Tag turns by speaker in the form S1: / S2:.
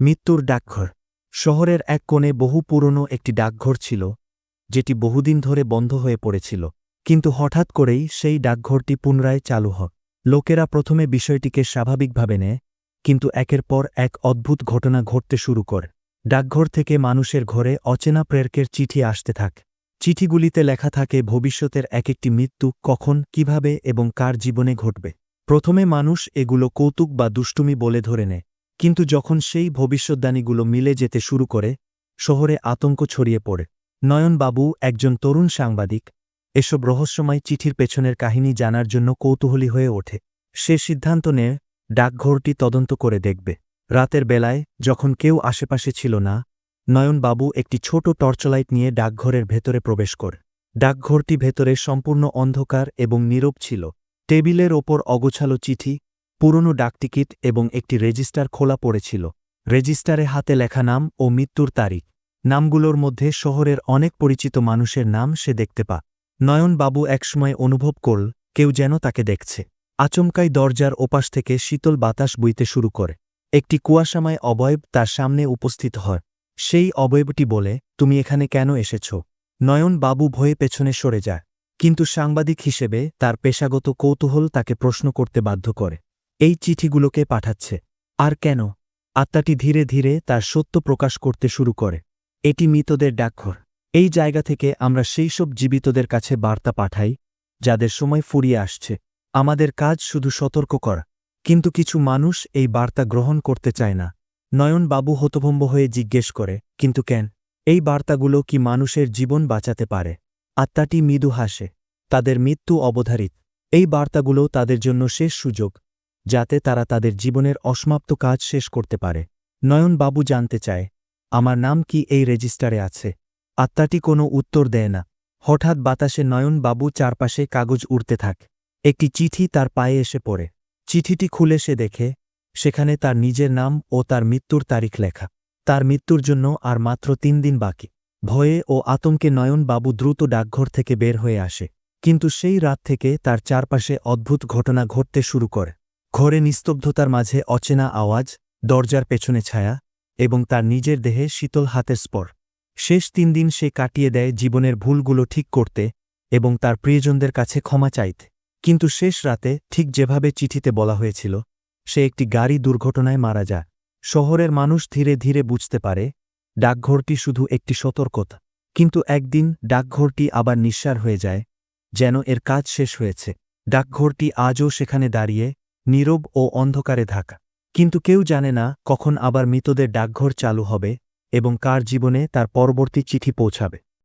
S1: মৃত্যুর ডাকঘর। শহরের এক কোণে বহু পুরনো একটি ডাকঘর ছিল, যেটি বহুদিন ধরে বন্ধ হয়ে পড়েছিল। কিন্তু হঠাৎ করেই সেই ডাকঘরটি পুনরায় চালু হয়। লোকেরা প্রথমে বিষয়টিকে স্বাভাবিকভাবে নেয়, কিন্তু একের পর এক অদ্ভুত ঘটনা ঘটতে শুরু করে। ডাকঘর থেকে মানুষের ঘরে অচেনা প্রেরকের চিঠি আসতে থাক। চিঠিগুলিতে লেখা থাকে, ভবিষ্যতের এক একটি মৃত্যু কখন, কীভাবে এবং কার জীবনে ঘটবে। প্রথমে মানুষ এগুলো কৌতুক বা দুষ্টুমি বলে ধরে নেয়। কিন্তু যখন সেই ভবিষ্যদ্বাণীগুলো মিলে যেতে শুরু করে, শহরে আতঙ্ক ছড়িয়ে পড়ে। নয়নবাবু একজন তরুণ সাংবাদিক, এসব রহস্যময় চিঠির পেছনের কাহিনী জানার জন্য কৌতূহলী হয়ে ওঠে। সে সিদ্ধান্ত নেয়, ডাকঘরটি তদন্ত করে দেখবে। রাতের বেলায়, যখন কেউ আশেপাশে ছিল না নয়নবাবু একটি ছোট টর্চলাইট নিয়ে ডাকঘরের ভেতরে প্রবেশ করে। ডাকঘরটি ভেতরে সম্পূর্ণ অন্ধকার এবং নীরব ছিল। টেবিলের ওপর অগোছালো চিঠি পুরনো ডাকটিকিট এবং একটি রেজিস্টার খোলা পড়েছিল। রেজিস্টারে হাতে লেখা নাম ও মৃত্যুর তারিখ। নামগুলোর মধ্যে শহরের অনেক পরিচিত মানুষের নাম সে দেখতে পা। নয়নবাবু একসময় অনুভব করল, কেউ যেন তাকে দেখছে। আচমকাই দরজার ওপাশ থেকে শীতল বাতাস বইতে শুরু করে। একটি কুয়াশাময় অবয়ব তার সামনে উপস্থিত হয়। সেই অবয়বটি বলে, তুমি এখানে কেন এসেছ? নয়ন বাবু ভয়ে পেছনে সরে যায়। কিন্তু সাংবাদিক হিসেবে তার পেশাগত কৌতূহল তাকে প্রশ্ন করতে বাধ্য করে। এই চিঠিগুলোকে পাঠাচ্ছে। আর কেন? আত্মাটি ধীরে ধীরে তার সত্য প্রকাশ করতে শুরু করে। এটি মৃতদের ডাকঘর। এই জায়গা থেকে আমরা সেই সব জীবিতদের কাছে বার্তা পাঠাই, যাদের সময় ফুরিয়ে আসছে। আমাদের কাজ শুধু সতর্ক করা। কিন্তু কিছু মানুষ এই বার্তা গ্রহণ করতে চায় না। নয়ন বাবু হতভম্ব হয়ে জিজ্ঞেস করে, কিন্তু কেন? এই বার্তাগুলো কি মানুষের জীবন বাঁচাতে পারে? আত্মাটি মৃদু হাসে। তাদের মৃত্যু অবধারিত। এই বার্তাগুলো তাদের জন্য শেষ সুযোগ। যাতে তারা তাদের জীবনের অসমাপ্ত কাজ শেষ করতে পারে। নয়নবাবু জানতে চায়, আমার নাম কি এই রেজিস্টারে আছে? আত্মাটি কোনো উত্তর দেয় না। হঠাৎ বাতাসে নয়নবাবু চারপাশে কাগজ উড়তে থাক। একটি চিঠি তার পায়ে এসে পড়ে। চিঠিটি খুলে সে দেখে, সেখানে তার নিজের নাম ও তার মৃত্যুর তারিখ লেখা। তার মৃত্যুর জন্য আর মাত্র তিন দিন বাকি। ভয়ে ও আতঙ্কে নয়নবাবু দ্রুত ডাকঘর থেকে বের হয়ে আসে। কিন্তু সেই রাত থেকে তার চারপাশে অদ্ভুত ঘটনা ঘটতে শুরু করে। ঘরে নিস্তব্ধতার মাঝে অচেনা আওয়াজ, দরজার পেছনে ছায়া, এবং তার নিজের দেহে শীতল হাতের স্পর। শেষ তিন দিন সে কাটিয়ে দেয় জীবনের ভুলগুলো ঠিক করতে এবং তার প্রিয়জনদের কাছে ক্ষমা চাইতে। কিন্তু শেষ রাতে ঠিক যেভাবে চিঠিতে বলা হয়েছিল, সে একটি গাড়ি দুর্ঘটনায় মারা যায়। শহরের মানুষ ধীরে ধীরে বুঝতে পারে, ডাকঘরটি শুধু একটি সতর্কতা। কিন্তু একদিন ডাকঘরটি আবার নিঃসার হয়ে যায়, যেন এর কাজ শেষ হয়েছে। ডাকঘরটি আজও সেখানে দাঁড়িয়ে নীরব ও অন্ধকারে ঢাকা। কিন্তু কেউ জানে না কখন আবার মৃতদের ডাকঘর চালু হবে এবং কার জীবনে তার পরবর্তী চিঠি পৌঁছাবে।